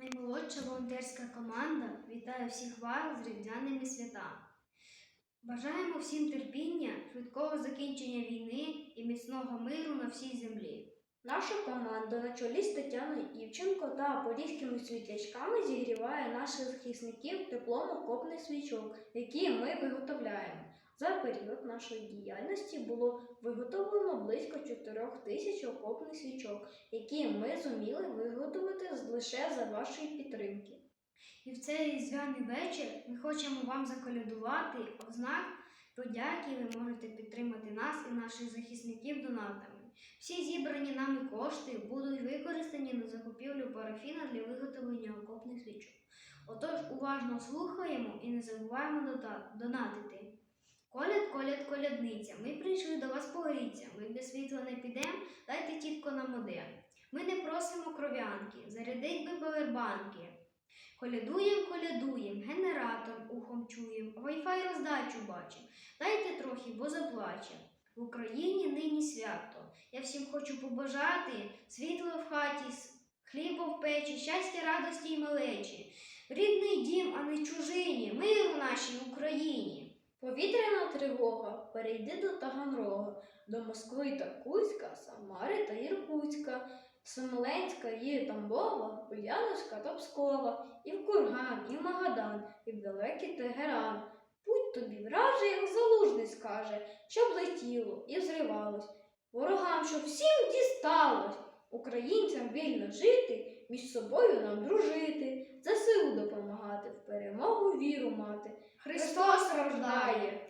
Наймолодша волонтерська команда вітає всіх вас з різдвяними святами. Бажаємо всім терпіння, швидкого закінчення війни і міцного миру на всій землі. Наша команда на чолі з Тетяною Івченко та поліськими світлячками зігріває наших захисників теплом окопних свічок, які ми виготовляємо. За період нашої діяльності було виготовлено близько 4 тисяч окопних свічок, які ми зуміли виготовити лише за вашої підтримки. І в цей різдвяний вечір ми хочемо вам заколядувати в знак подяки. Ви можете підтримати нас і наших захисників донатами. Всі зібрані нами кошти будуть використані на закупівлю парафіна для виготовлення окопних свічок. Отож, уважно слухаємо і не забуваємо донатити. Коляд, коляд, колядниця, ми прийшли до вас погріться. Ми без світла не підемо, дайте тітко нам модем. Ми не просимо кров'янки, зарядить би повербанки. Колядуєм, колядуєм, генератором ухом чуєм, Wi-Fi роздачу бачим. Дайте трохи, бо заплачем. В Україні нині свято. Я всім хочу побажати світло в хаті, хліба в печі, щастя, радості й малечі. Рідний дім, а не чужині, мир у нашій Україні. Повітряна тривога перейди до Таганрога, до Москви та Кузька, Самари та Іркутська, Смоленська і Тамбова, Ульяновська та Пскова, і в Курган, і в Магадан, і в далекий Тегеран. Путь тобі вражий, як залужний скаже, щоб летіло і взривалось. Ворогам, щоб всім дісталось, українцям вільно жити, між собою нам дружити, ЗСУ допомагати, в перемогу віру мати. Христос Samambaia.